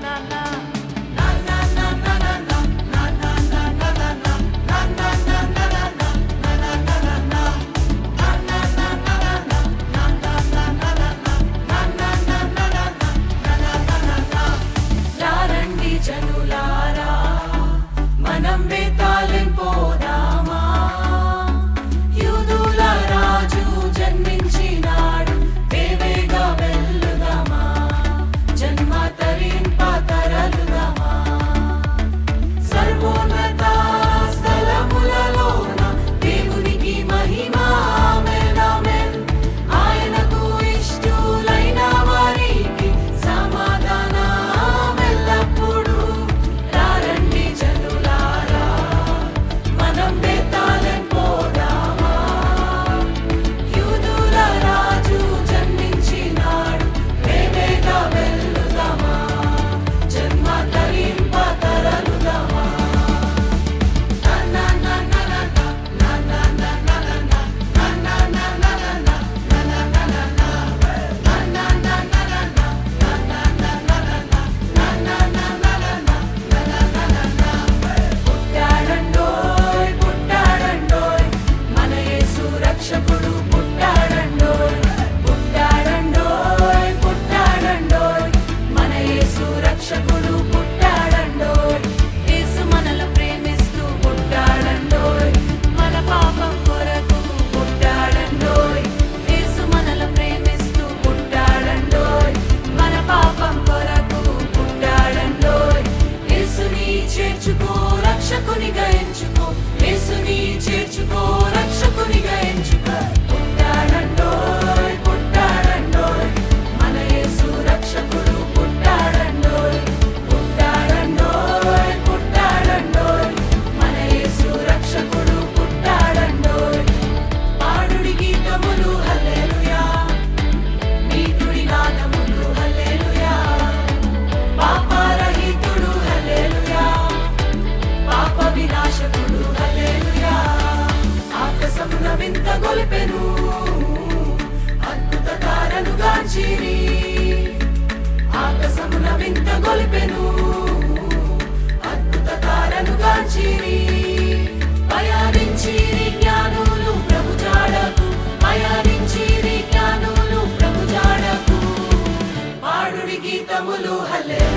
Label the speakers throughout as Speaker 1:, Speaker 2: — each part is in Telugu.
Speaker 1: na na ¡Gracias! وقولوا هللويا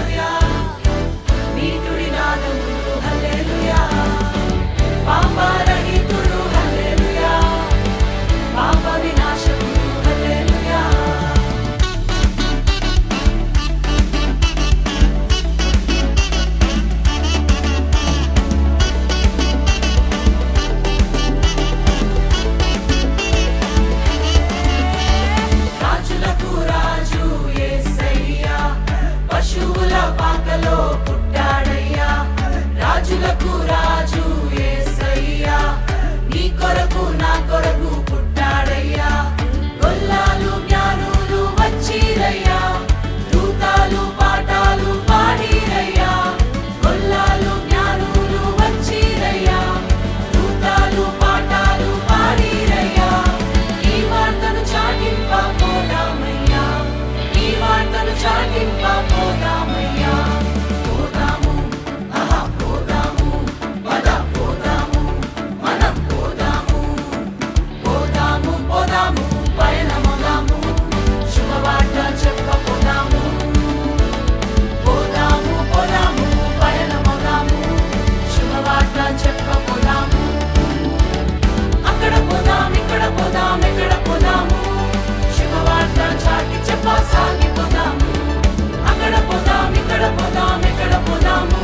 Speaker 1: ఎక్కడ పోదాం ఎక్కడ పోదాము.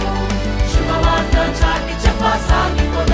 Speaker 1: శుభవార్త చాటి చెప్ప సాగిపోదాం